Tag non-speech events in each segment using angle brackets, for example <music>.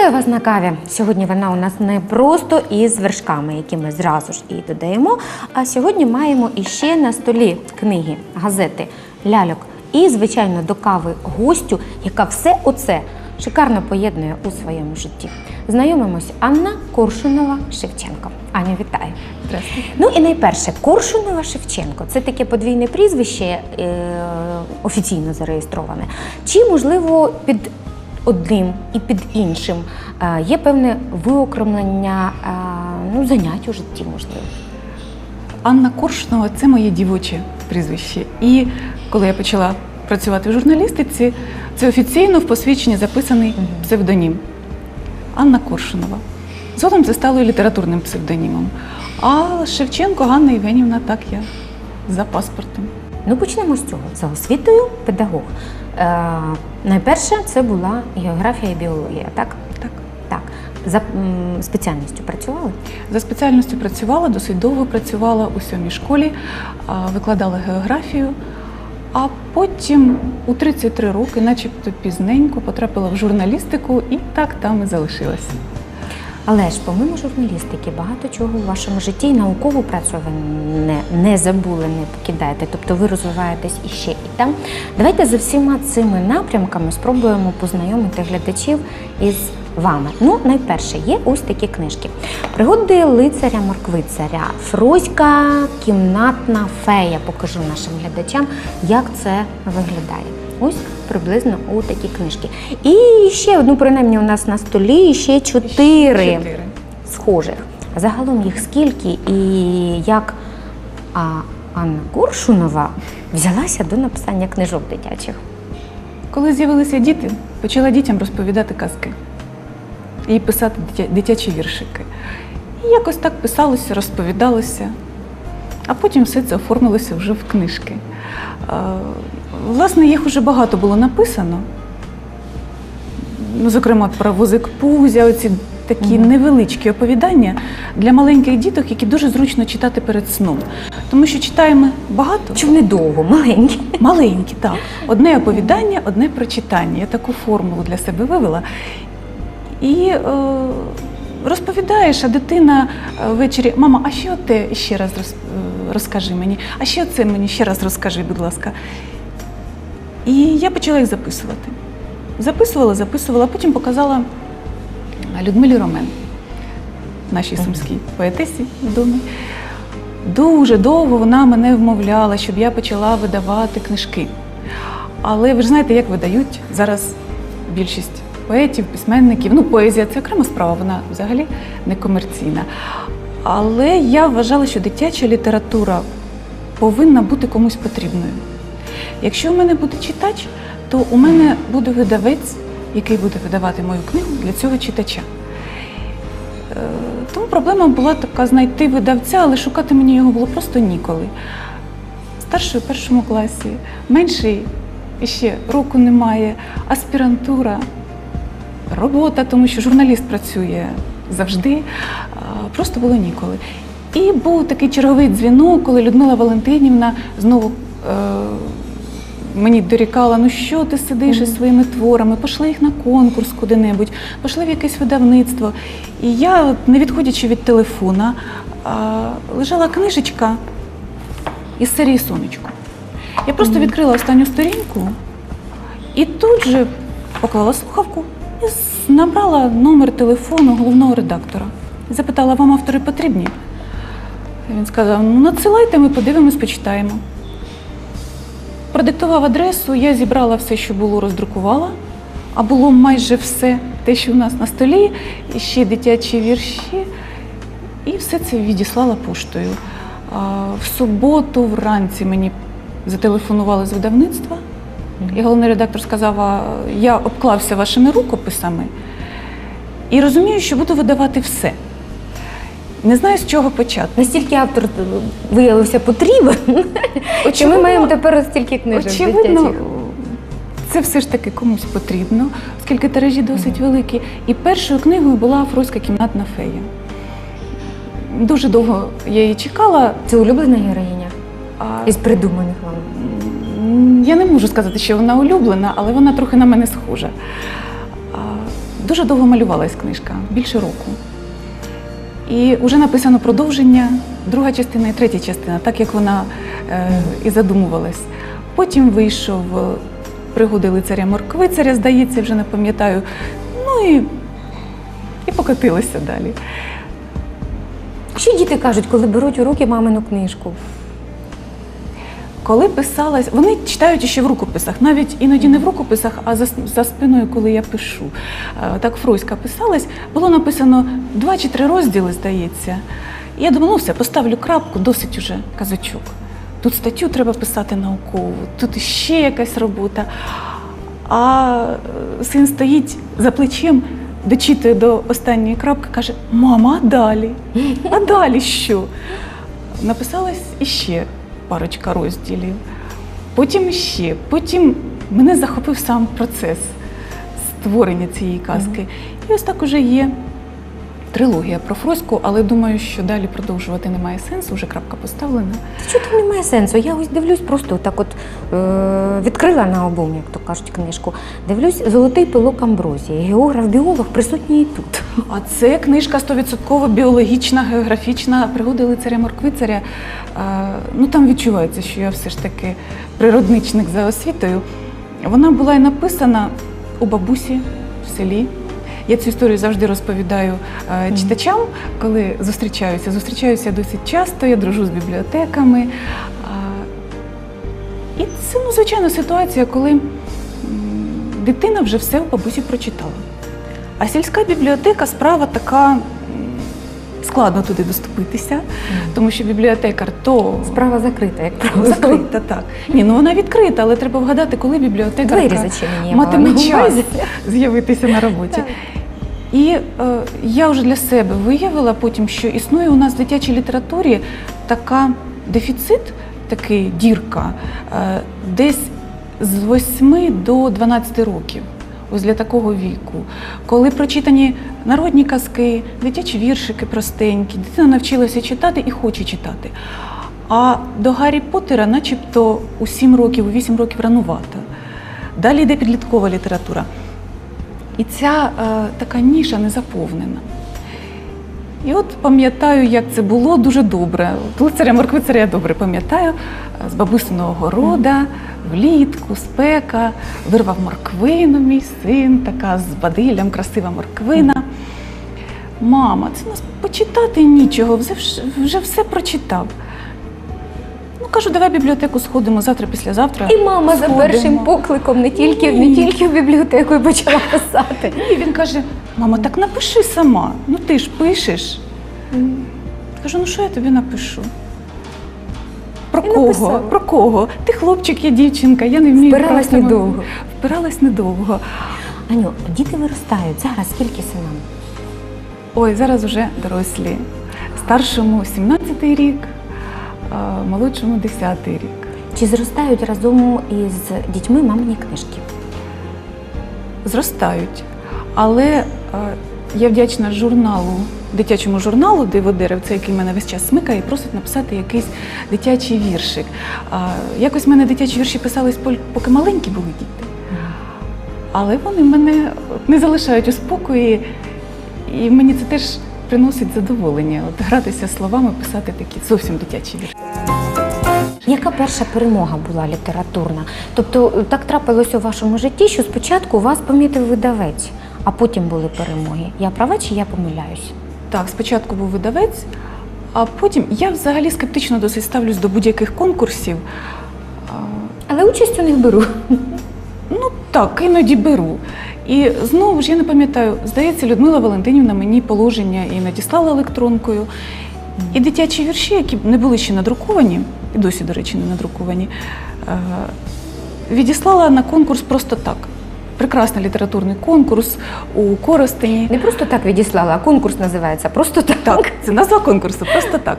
Вітаю вас на каві. Сьогодні вона у нас не просто із вершками, які ми зразу ж і додаємо. А сьогодні маємо іще на столі книги, газети, ляльок і, звичайно, до кави гостю, яка все оце шикарно поєднує у своєму житті. Знайомимось Анна Коршунова Шевченко. Аню, вітаю. Здравствуйте. Ну і найперше, Коршунова Шевченко це таке подвійне прізвище е, офіційно зареєстроване. Чи можливо під одним і під іншим е, є певне виокремлення е, ну, занять у житті, можливо? Анна Коршунова це моє дівоче прізвище. І коли я почала працювати в журналістиці, це офіційно в посвідченні записаний псевдонім Анна Коршунова. Згодом це стало і літературним псевдонімом. А Шевченко Ганна Євгенівна, так я за паспортом. Ну, почнемо з цього. За освітою педагог. Е, найперше це була географія і біологія, так? Так. Так. За м, спеціальністю працювали? За спеціальністю працювала, досить довго працювала у сьомій школі, а, викладала географію. А потім у 33 роки, начебто пізненько, потрапила в журналістику і так там і залишилася. Але ж помимо журналістики, багато чого у вашому житті і наукову працю ви не, не забули, не покидаєте. Тобто ви розвиваєтесь іще і там. Давайте за всіма цими напрямками спробуємо познайомити глядачів із вами. Ну, найперше, є ось такі книжки: Пригоди лицаря Морквицаря, Фроська кімнатна фея. Покажу нашим глядачам, як це виглядає. Ось приблизно у такі книжки. І ще одну, принаймні, у нас на столі ще чотири схожих. Загалом їх скільки і як а, Анна Коршунова взялася до написання книжок дитячих. Коли з'явилися діти, почала дітям розповідати казки і писати дитячі віршики. І якось так писалося, розповідалося, а потім все це оформилося вже в книжки. Е, Власне, їх уже багато було написано. Ну, зокрема, про возик Пузя, оці такі невеличкі оповідання для маленьких діток, які дуже зручно читати перед сном. Тому що читаємо багато. Чому недовго, маленькі. Маленькі, так. Одне оповідання, одне прочитання. Я таку формулу для себе вивела. І е, розповідаєш, а дитина е, ввечері, мама, а що те ще раз е, розкажи мені, а що це мені ще раз розкажи, будь ласка. І я почала їх записувати. Записувала, записувала, а потім показала Людмилі Ромен, нашій сумській поетесі відомій. Дуже довго вона мене вмовляла, щоб я почала видавати книжки. Але ви ж знаєте, як видають зараз більшість поетів, письменників. Ну, поезія це окрема справа, вона взагалі не комерційна. Але я вважала, що дитяча література повинна бути комусь потрібною. Якщо в мене буде читач, то у мене буде видавець, який буде видавати мою книгу для цього читача. Е, Тому проблема була така знайти видавця, але шукати мені його було просто ніколи. Старший у першому класі, менший ще року немає, аспірантура, робота, тому що журналіст працює завжди, просто було ніколи. І був такий черговий дзвінок, коли Людмила Валентинівна знову е, мені дорікала, ну що ти сидиш із своїми творами, пошли їх на конкурс куди-небудь, пошли в якесь видавництво. І я, от, не відходячи від телефона, а, лежала книжечка із серії Сонечко. Я просто відкрила останню сторінку і тут же поклала слухавку набрала номер телефону головного редактора. Запитала, вам автори потрібні? Він сказав: ну надсилайте, ми подивимось, почитаємо. Продиктував адресу, я зібрала все, що було, роздрукувала, а було майже все те, що у нас на столі, і ще дитячі вірші. І все це відіслала поштою. В суботу вранці мені зателефонували з видавництва, і головний редактор сказав: я обклався вашими рукописами і розумію, що буду видавати все. Не знаю, з чого почати. Настільки автор виявився потрібен, що ми маємо тепер стільки книжок Очевидно, дитячих. це все ж таки комусь потрібно, оскільки тиражі досить великі. І першою книгою була Фроська кімнатна фея. Дуже довго я її чекала. Це улюблена героїня А із придуманих я не можу сказати, що вона улюблена, але вона трохи на мене схожа. Дуже довго малювалась книжка, більше року. І вже написано продовження, друга частина і третя частина, так як вона е, і задумувалась. Потім вийшов е, пригоди лицаря Морквицаря, здається, вже не пам'ятаю. Ну і, і покотилося далі. Що діти кажуть, коли беруть у руки мамину книжку? Коли писалась, вони читають ще в рукописах, навіть іноді не в рукописах, а за, за спиною, коли я пишу. Е, Так Фроська писалась, було написано два чи три розділи, здається. Я думала, ну все, поставлю крапку, досить уже казачок. Тут статтю треба писати наукову, тут ще якась робота. А е, син стоїть за плечем, дочитує до останньої крапки, каже: Мама, а далі? А далі що? Написалась іще парочка розділів. Потім ще. Потім мене захопив сам процес створення цієї казки. І ось так уже є трилогія про Фроську, але думаю, що далі продовжувати немає сенсу, вже крапка поставлена. Що там немає сенсу? Я ось дивлюсь, просто так от е- відкрила на обум, як то кажуть, книжку. Дивлюсь, золотий пилок амброзії. Географ-біолог присутній і тут. А це книжка 100% біологічна, географічна, пригоди лицаря Морквицаря. Е, Ну там відчувається, що я все ж таки природничник за освітою. Вона була і написана у бабусі в селі. Я цю історію завжди розповідаю е, читачам, коли зустрічаюся. Зустрічаюся досить часто, я дружу з бібліотеками. І це, ну, звичайно, ситуація, коли м, дитина вже все у бабусі прочитала. А сільська бібліотека справа така складно туди доступитися, тому що бібліотекар то Справа закрита, як правило. закрита, так. Ні, ну вона відкрита, але треба вгадати, коли бібліотекарка Двері зачинені. я мала матиме час з'явитися на роботі. Так. І е, я вже для себе виявила потім, що існує у нас в дитячій літературі така дефіцит, такий дірка, е, десь з 8 до 12 років. Ось для такого віку, коли прочитані народні казки, дитячі віршики простенькі, дитина навчилася читати і хоче читати. А до Гаррі Поттера начебто у 7 років, у 8 років ранувато. Далі йде підліткова література. І ця е, така ніша не заповнена. І от пам'ятаю, як це було дуже добре. Лицаря Морквицаря я добре пам'ятаю, е, з бабусиного города, влітку, спека, вирвав морквину мій син, така з бадиллям красива морквина. Мама, це нас почитати нічого, вже, вже все прочитав. Кажу, давай в бібліотеку сходимо завтра, післязавтра. І мама за першим покликом не тільки, не тільки в бібліотеку і почала писати. І він каже: мама, так напиши сама. Ну ти ж пишеш. Кажу, ну що я тобі напишу? Про І кого? написала. Про кого? Ти хлопчик, я дівчинка, я не вмію. Впиралась просто- недовго. Впиралась недовго. Аню, діти виростають. Зараз скільки синам? Ой, зараз вже дорослі. Старшому 17-й рік, молодшому 10-й рік. Чи зростають разом із дітьми мамині книжки? зростають. Але е, я вдячна журналу, дитячому журналу Диво дерев, це який мене весь час смикає і просить написати якийсь дитячий віршик. Якось в мене дитячі вірші писались, поки маленькі були діти. Але вони мене не залишають у спокої, і мені це теж приносить задоволення. От гратися словами, писати такі зовсім дитячі вірші. Яка перша перемога була літературна? Тобто е, так трапилось у вашому житті, що спочатку вас помітив видавець, а потім були перемоги. Я права чи я помиляюсь? Так, спочатку був видавець, а потім я взагалі скептично досить ставлюсь до будь-яких конкурсів. Але участь у них беру. Ну так, іноді беру. І знову ж я не пам'ятаю, здається, Людмила Валентинівна мені положення і надіслала електронкою. І дитячі вірші, які не були ще надруковані, і досі, до речі, не надруковані, е, відіслала на конкурс просто так. Прекрасний літературний конкурс у Коростені. Не просто так відіслала, а конкурс називається просто так. Так, це назва конкурсу, просто так.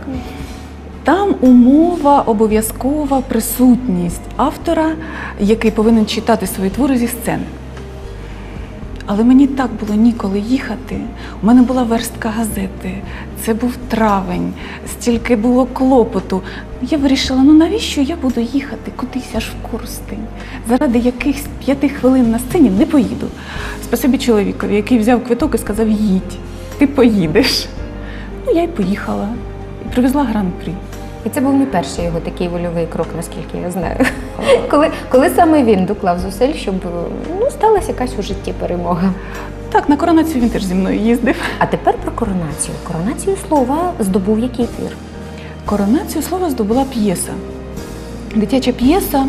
Там умова обов'язкова присутність автора, який повинен читати свої твори зі сцени. Але мені так було ніколи їхати. У мене була верстка газети, це був травень, стільки було клопоту. Я вирішила, ну навіщо я буду їхати кудись аж в Коростень? Заради якихось п'яти хвилин на сцені не поїду. Спасибі чоловікові, який взяв квиток і сказав: їдь, ти поїдеш. Ну, я й поїхала і привезла гран-прі. І це був не перший його такий вольовий крок, наскільки я знаю. Коли, коли саме він доклав зусиль, щоб ну, сталася якась у житті перемога. Так, на коронацію він теж зі мною їздив. А тепер про коронацію. Коронацію слова здобув який твір? Коронацію слова здобула п'єса. Дитяча п'єса.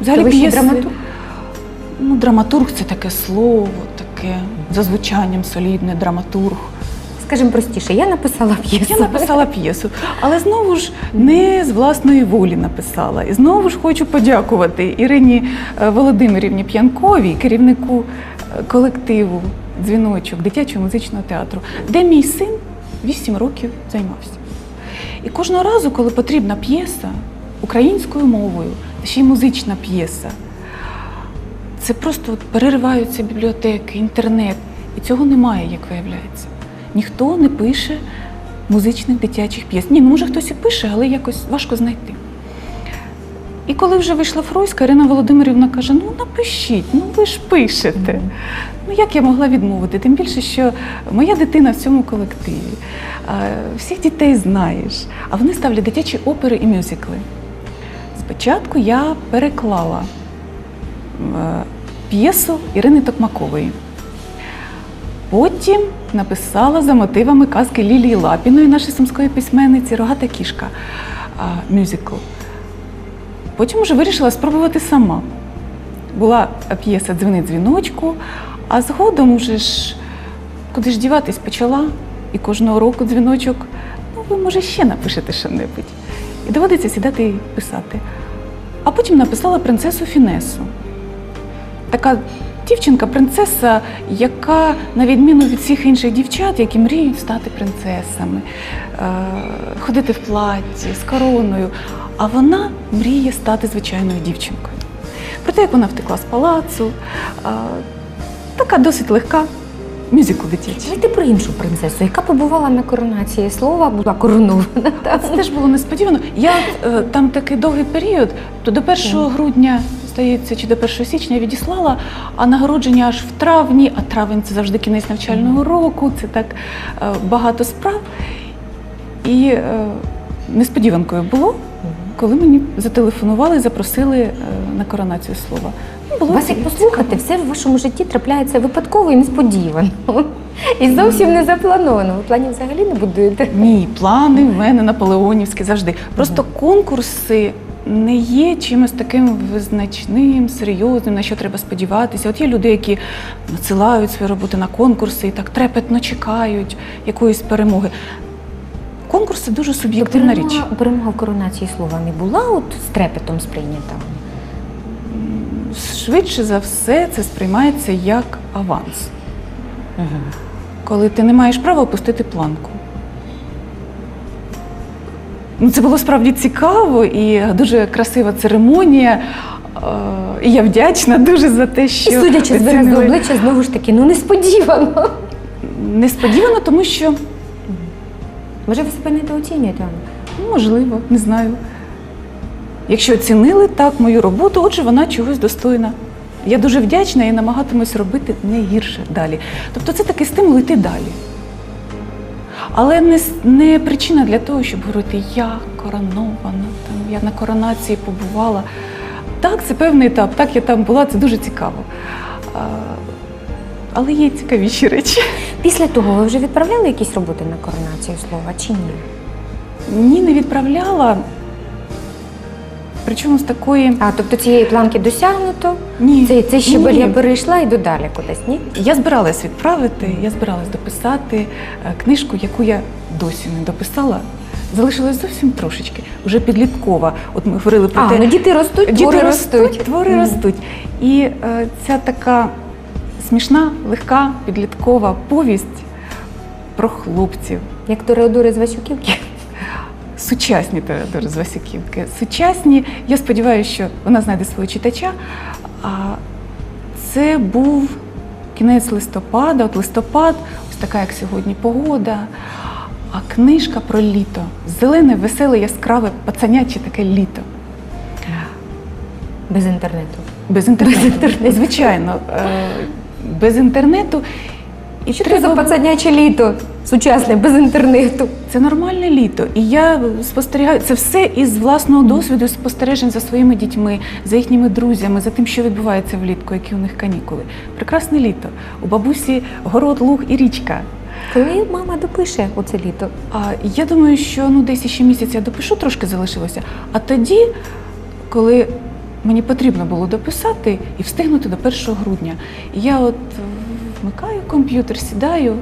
Взагалі п'єси- драматург? Ну, драматург це таке слово, таке за звучанням солідне, драматург. Скажімо простіше, я написала п'єсу. Я написала п'єсу, але знову ж не з власної волі написала. І знову ж хочу подякувати Ірині е, Володимирівні П'янковій, керівнику е, колективу Дзвіночок дитячого музичного театру, де мій син 8 років займався. І кожного разу, коли потрібна п'єса українською мовою, ще й музична п'єса, це просто от перериваються бібліотеки, інтернет. І цього немає, як виявляється. Ніхто не пише музичних дитячих п'єс. Ні, ну, може хтось і пише, але якось важко знайти. І коли вже вийшла Фройська, Ірина Володимирівна каже: ну напишіть, ну ви ж пишете. Ну як я могла відмовити? Тим більше, що моя дитина в цьому колективі, всіх дітей знаєш, а вони ставлять дитячі опери і мюзикли. Спочатку я переклала е, п'єсу Ірини Токмакової. Потім написала за мотивами казки Лілії Лапіної, нашої сумської письменниці Рогата кішка мюзикл. Потім вже вирішила спробувати сама. Була п'єса Дзвіни дзвіночку, а згодом уже ж куди ж діватись почала, і кожного року дзвіночок, ну ви може ще напишете що-небудь. І доводиться сідати і писати. А потім написала принцесу Фінесу. Така дівчинка, принцеса, яка, на відміну від всіх інших дівчат, які мріють стати принцесами, е, ходити в платці з короною. А вона мріє стати звичайною дівчинкою. Проте, як вона втекла з палацу, е, така досить легка, мюзикл дитячий. Давайте про іншу принцесу, яка побувала на коронації слова, була коронована. Це теж було несподівано. Я е, там такий довгий період, то до 1 грудня, здається, чи до 1 січня я відіслала, а нагородження аж в травні, а травень це завжди кінець навчального року, це так е, багато справ. І е, несподіванкою було, коли мені зателефонували і запросили е, на коронацію слова. Ну, було Вас як послухати, все в вашому житті трапляється випадково і несподівано. І зовсім не заплановано. Ви планів взагалі не будуєте. Ні, плани в мене наполеонівські завжди. Просто конкурси не є чимось таким визначним, серйозним, на що треба сподіватися. От є люди, які надсилають свої роботи на конкурси і так трепетно чекають якоїсь перемоги. Конкурси дуже суб'єктивна річ. Перемога, перемога в коронації слова не була от з трепетом сприйнята. Швидше за все, це сприймається як аванс, коли ти не маєш права опустити планку. Ну, це було справді цікаво і дуже красива церемонія. Е, І я вдячна дуже за те, що І судячи з виразу обличчя, знову ж таки, ну несподівано. несподівано, тому що Може, ви себе недооцінюєте? Ну, можливо, не знаю. Якщо оцінили так мою роботу, отже, вона чогось достойна. Я дуже вдячна і намагатимусь робити не гірше далі. Тобто це такий стимул йти далі. Але не, не причина для того, щоб говорити я коронована, там, я на коронації побувала. Так, це певний етап, так я там була, це дуже цікаво. А, але є цікавіші речі. Після того ви вже відправляли якісь роботи на коронацію слова чи ні? Ні, не відправляла. Причому з такої. А тобто цієї планки досягнуто? Ні. Це, це ще Ні. я перейшла і додалі кудись, ні? Я збиралась відправити, я збиралась дописати е, книжку, яку я досі не дописала. Залишилось зовсім трошечки, вже підліткова. От ми говорили про А, те, ну діти ростуть, діти твори ростуть, ростуть. твори Мгм. ростуть. І е, ця така смішна, легка, підліткова повість про хлопців. Як Тореодори з Васюківки. Сучасні Теодори з Васюківки. Сучасні, я сподіваюся, що вона знайде свого читача. А це був кінець листопада, от листопад, ось така, як сьогодні, погода. А книжка про літо. Зелене, веселе, яскраве, пацаняче таке літо. Без інтернету. Без інтернету. Звичайно, е, без інтернету. І Що це за пацаняче літо сучасне, без інтернету? Це нормальне літо. І я спостерігаю це все із власного досвіду, спостережень за своїми дітьми, за їхніми друзями, за тим, що відбувається влітку, які у них канікули. Прекрасне літо. У бабусі город, луг і річка. Коли мама допише оце літо? А я думаю, що ну десь ще місяць я допишу, трошки залишилося. А тоді, коли мені потрібно було дописати і встигнути до 1 грудня, я от вмикаю комп'ютер, сідаю,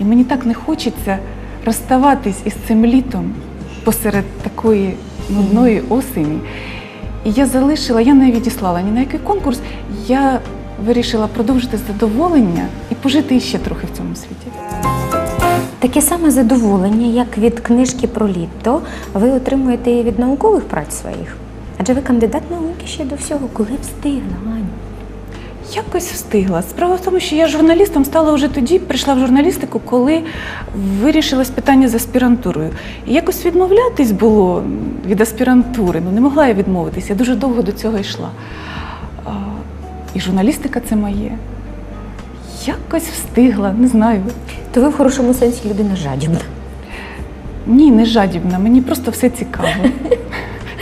і мені так не хочеться розставатись із цим літом посеред такої нудної осені. І я залишила, я не відіслала ні на який конкурс. Я вирішила продовжити задоволення і пожити іще трохи в цьому світі. Таке саме задоволення, як від книжки про літо, ви отримуєте і від наукових праць своїх. Адже ви кандидат науки ще до всього, коли встигла. Якось встигла. Справа в тому, що я журналістом стала вже тоді, прийшла в журналістику, коли вирішилось питання з аспірантурою. І якось відмовлятись було від аспірантури. Ну не могла я відмовитися. Я дуже довго до цього йшла. А, і журналістика це моє. Якось встигла, не знаю. То ви в хорошому сенсі людина жадібна. Ні, не жадібна, мені просто все цікаво. <laughs>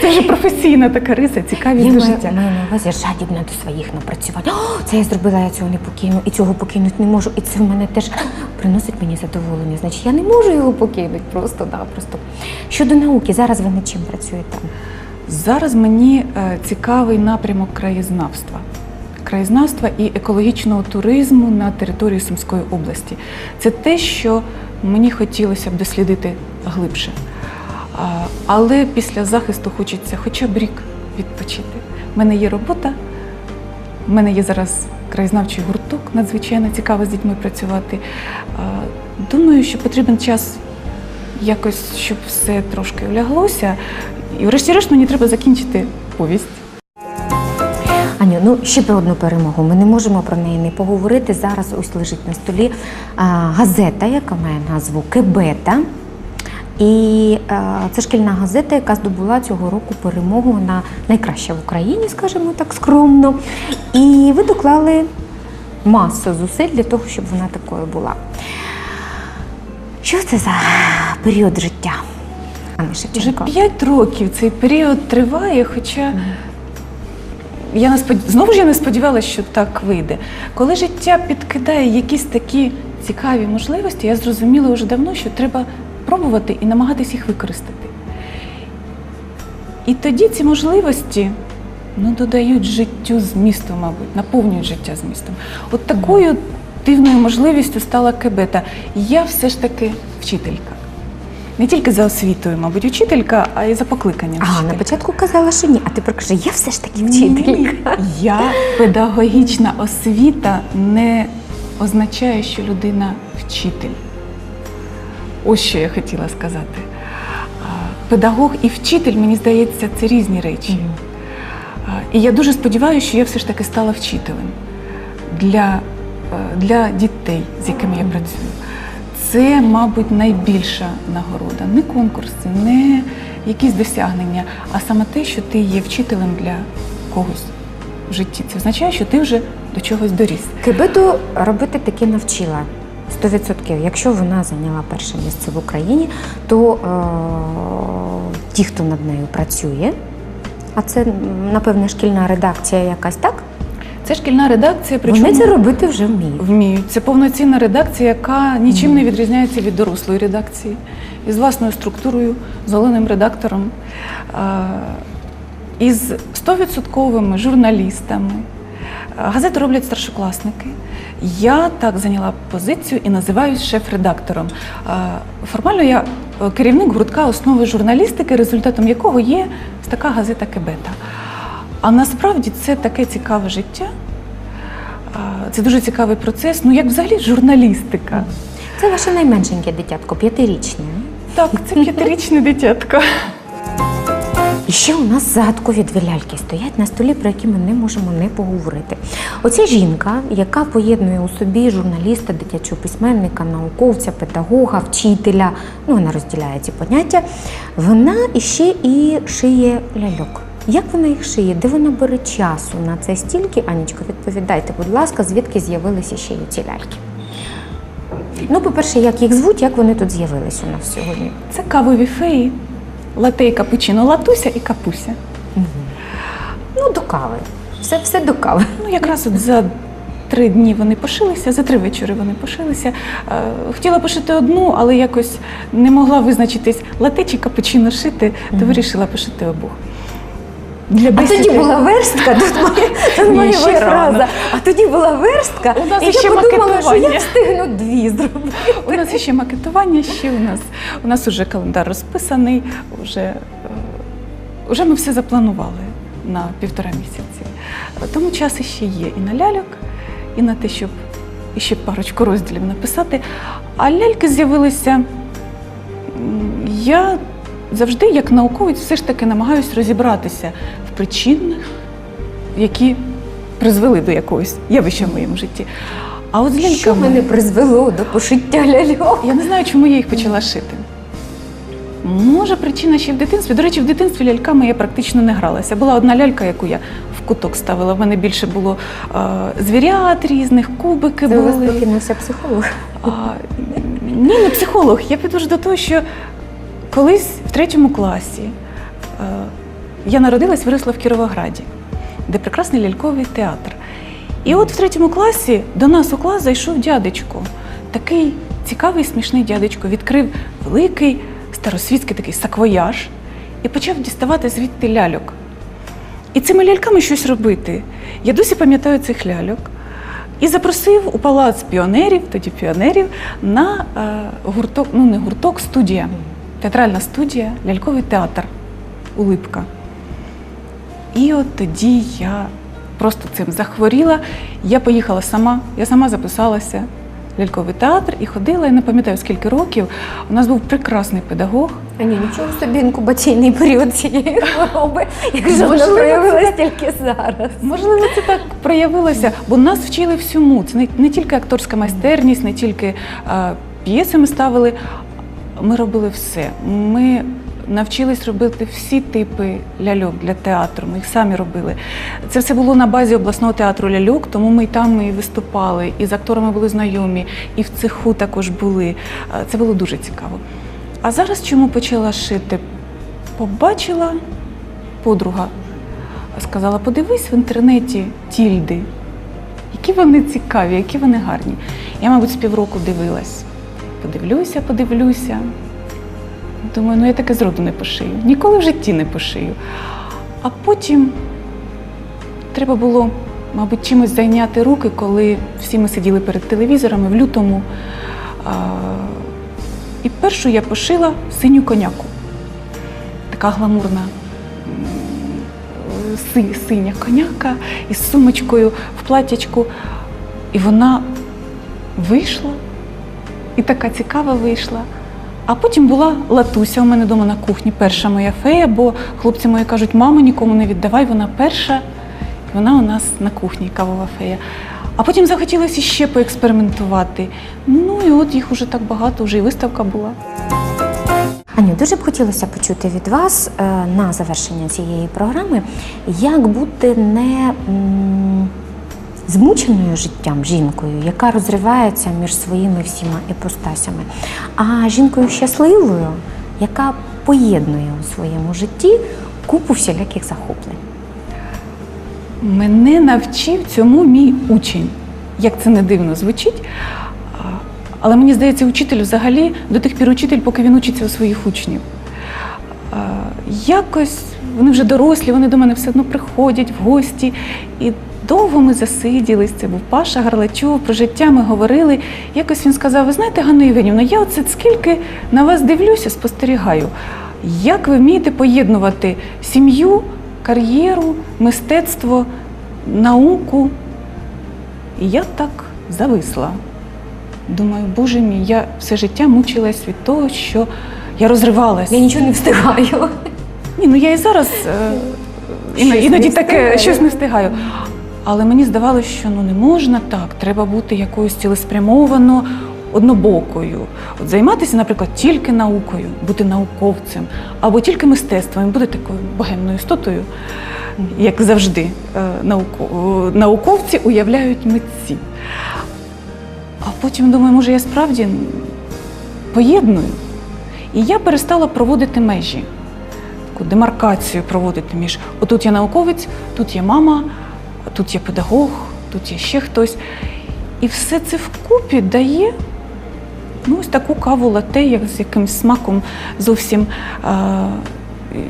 Це вже професійна така риса, цікавість до життя. маю на увазі жадібна до своїх напрацювань. О, це я зробила, я цього не покину, і цього покинути не можу. І це в мене теж приносить мені задоволення. Значить, я не можу його покинути просто-напросто. Щодо науки, зараз ви над чим працюєте? Зараз мені е, цікавий напрямок краєзнавства. Краєзнавства і екологічного туризму на території Сумської області. Це те, що мені хотілося б дослідити глибше. Але після захисту хочеться хоча б рік відпочити. У мене є робота, в мене є зараз краєзнавчий гурток, надзвичайно цікаво з дітьми працювати. Думаю, що потрібен час якось, щоб все трошки уляглося. І врешті-решт мені треба закінчити повість. Аню, ну ще про одну перемогу. Ми не можемо про неї не поговорити. Зараз ось лежить на столі а, газета, яка має назву Кебета. І це шкільна газета, яка здобула цього року перемогу. Вона найкраща в Україні, скажімо так, скромно. І ви доклали масу зусиль для того, щоб вона такою була. Що це за період життя? Вже п'ять років цей період триває, хоча я не спод... знову ж я не сподівалася, що так вийде. Коли життя підкидає якісь такі цікаві можливості, я зрозуміла вже давно, що треба пробувати і намагатись їх використати. І тоді ці можливості ну, додають життю змісту, мабуть, наповнюють життя змістом. От такою дивною можливістю стала кебета. Я все ж таки вчителька. Не тільки за освітою, мабуть, вчителька, а й за покликанням. Ага, на початку казала, що ні, а тепер каже, я все ж таки Ні, вчителька. Я педагогічна освіта не означає, що людина вчитель. Ось що я хотіла сказати. Педагог і вчитель, мені здається, це різні речі. І я дуже сподіваюся, що я все ж таки стала вчителем для, е, для дітей, з якими я працюю. Це, мабуть, найбільша нагорода. Не конкурси, не якісь досягнення, а саме те, що ти є вчителем для когось в житті. Це означає, що ти вже до чогось доріс. Кибету робити таки навчила. 100%. Якщо вона зайняла перше місце в Україні, то е- ті, хто над нею працює, а це, напевне, шкільна редакція якась, так? Це шкільна редакція, причому Вони це робити вже вміють. вміють. Це повноцінна редакція, яка нічим не відрізняється від дорослої редакції, із власною структурою, з головним редактором, із стовідсотковими журналістами. А, Газету роблять старшокласники. Я так зайняла позицію і називаюсь шеф-редактором. Формально я е, керівник гуртка основи журналістики, результатом якого є така газета Кебета. А насправді це таке цікаве життя. Це дуже цікавий процес. Ну, як взагалі журналістика. Це ваше найменшеньке дитятко, п'ятирічне. Так, це п'ятирічне дитятко. Ще у нас загадкові дві ляльки стоять на столі, про які ми не можемо не поговорити. Оця жінка, яка поєднує у собі журналіста, дитячого письменника, науковця, педагога, вчителя, ну вона розділяє ці поняття, вона іще і шиє ляльок. Як вона їх шиє? Де вона бере часу на це стільки? Анічко, відповідайте, будь ласка, звідки з'явилися ще й ці ляльки? Ну, по-перше, як їх звуть, як вони тут з'явились у нас сьогодні? Це кавові феї, лате і капучино, латуся і капуся. Ну, до кави. Все, все до кави. Ну, якраз от за три дні вони пошилися, за три вечори вони пошилися. Е, Хотіла пошити одну, але якось не могла визначитись лате чи капучино шити, то вирішила пошити обох. Для А тоді була верстка, тут <laughs> моя, тут моя ще фраза. рано. А тоді була верстка, У нас і ще я подумала, що я встигну дві зробити. У нас ще макетування, ще у нас у нас уже календар розписаний, вже, е, вже ми все запланували на півтора місяці. Е, Тому час ще є і на ляльок, і на те, щоб ще парочку розділів написати. А ляльки з'явилися. Я завжди, як науковець, все ж таки намагаюся розібратися в причинах, які призвели до якогось явища в моєму житті. А от з ляльками... Що мене призвело до пошиття ляльок? Я не знаю, чому я їх почала шити. Може, причина ще в дитинстві. До речі, в дитинстві ляльками я практично не гралася. Була одна лялька, яку я в куток ставила. В мене більше було е, звірят різних, кубики Це у вас були. прокинувся психолог. А, ні, не психолог. Я підвожу до того, що колись третьому класі е, я народилась, виросла в Кіровограді, де прекрасний ляльковий театр. І от в третьому класі до нас у клас зайшов дядечко. Такий цікавий, смішний дядечко. Відкрив великий старосвітський такий саквояж і почав діставати звідти ляльок. І цими ляльками щось робити. Я досі пам'ятаю цих ляльок. І запросив у палац піонерів, тоді піонерів, на е, гурток, ну не гурток, студія, театральна студія, ляльковий театр Улипка. І от тоді я просто цим захворіла. Я поїхала сама, я сама записалася в ляльковий театр і ходила, я не пам'ятаю скільки років. У нас був прекрасний педагог. А ні, нічого собі інкубаційний період цієї хвороби, якщо вона Можливо, проявилась тільки зараз. Можливо, це так проявилося, бо нас вчили всьому. Це не, не тільки акторська майстерність, не тільки е, п'єси ми ставили, ми робили все. Ми навчились робити всі типи ляльок для театру. Ми їх самі робили. Це все було на базі обласного театру ляльок, тому ми і там і виступали, і з акторами були знайомі, і в цеху також були. Це було дуже цікаво. А зараз чому почала шити? Побачила подруга сказала: подивись в інтернеті тільди, які вони цікаві, які вони гарні. Я, мабуть, з півроку дивилась. Подивлюся, подивлюся. Думаю, ну я таке зроду не пошию. Ніколи в житті не пошию. А потім треба було, мабуть, чимось зайняти руки, коли всі ми сиділи перед телевізорами в лютому. І першу я пошила синю коняку. Така гламурна синя коняка із сумочкою в платячку. І вона вийшла, і така цікава вийшла. А потім була латуся у мене вдома на кухні, перша моя фея, бо хлопці мої кажуть, мама, нікому не віддавай, вона перша. І вона у нас на кухні, кавова фея. А потім захотілося ще поекспериментувати. Ну і от їх уже так багато, вже і виставка була. Аню, дуже б хотілося почути від вас е, на завершення цієї програми, як бути не змученою життям жінкою, яка розривається між своїми всіма іпостасями, а жінкою щасливою, яка поєднує у своєму житті купу всіляких захоплень. Мене навчив цьому мій учень. Як це не дивно звучить. Але мені здається, учитель взагалі до тих пір учитель, поки він учиться у своїх учнів. Якось вони вже дорослі, вони до мене все одно приходять в гості. І довго ми засиділись. Це був Паша Гарлачов, про життя ми говорили. Якось він сказав: ви знаєте, Ганна Євгенівна, я оце скільки на вас дивлюся, спостерігаю. Як ви вмієте поєднувати сім'ю, кар'єру, мистецтво, науку? І я так зависла. Думаю, боже мій, я все життя мучилась від того, що я розривалась. Я нічого не встигаю. Ні, ну я і зараз е, іноді таке щось не встигаю. Але мені здавалося, що ну не можна так, треба бути якоюсь цілеспрямовано однобокою. От займатися, наприклад, тільки наукою, бути науковцем, або тільки мистецтвом, бути такою богемною істотою, як завжди, е, е, науковці уявляють митці. А потім думаю, може, я справді поєдную. І я перестала проводити межі, таку демаркацію проводити між отут я науковець, тут є мама, тут є педагог, тут є ще хтось. І все це вкупі дає ну, ось таку каву лате, як з якимсь смаком зовсім а,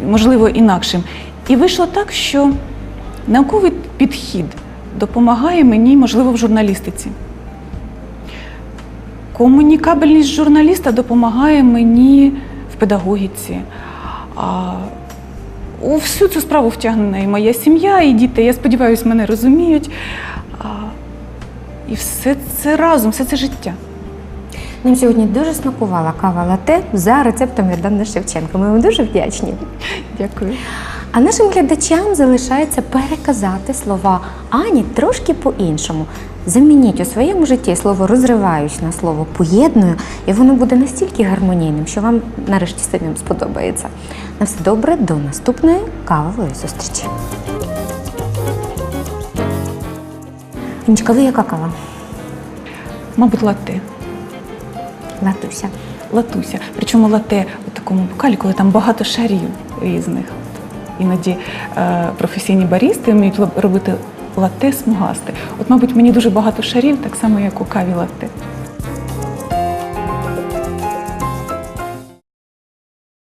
можливо інакшим. І вийшло так, що науковий підхід допомагає мені, можливо, в журналістиці. Комунікабельність журналіста допомагає мені в педагогіці. А у всю цю справу втягнена і моя сім'я, і діти. Я сподіваюся, мене розуміють. А, і все це разом, все це життя. Нам сьогодні дуже смакувала кава лате за рецептом від Анни Шевченко. Ми вам дуже вдячні. Дякую. А нашим глядачам залишається переказати слова Ані трошки по-іншому. Замініть у своєму житті слово розриваюсь на слово поєдную, і воно буде настільки гармонійним, що вам нарешті самим сподобається. На все добре, до наступної кавової зустрічі. Анечка, ви яка кава? Мабуть, лате. Латуся. Латуся. Причому лате у такому бокалі, коли там багато шарів різних. Іноді е, професійні барісти вміють робити лате смугасте. От, мабуть, мені дуже багато шарів, так само, як у каві лате.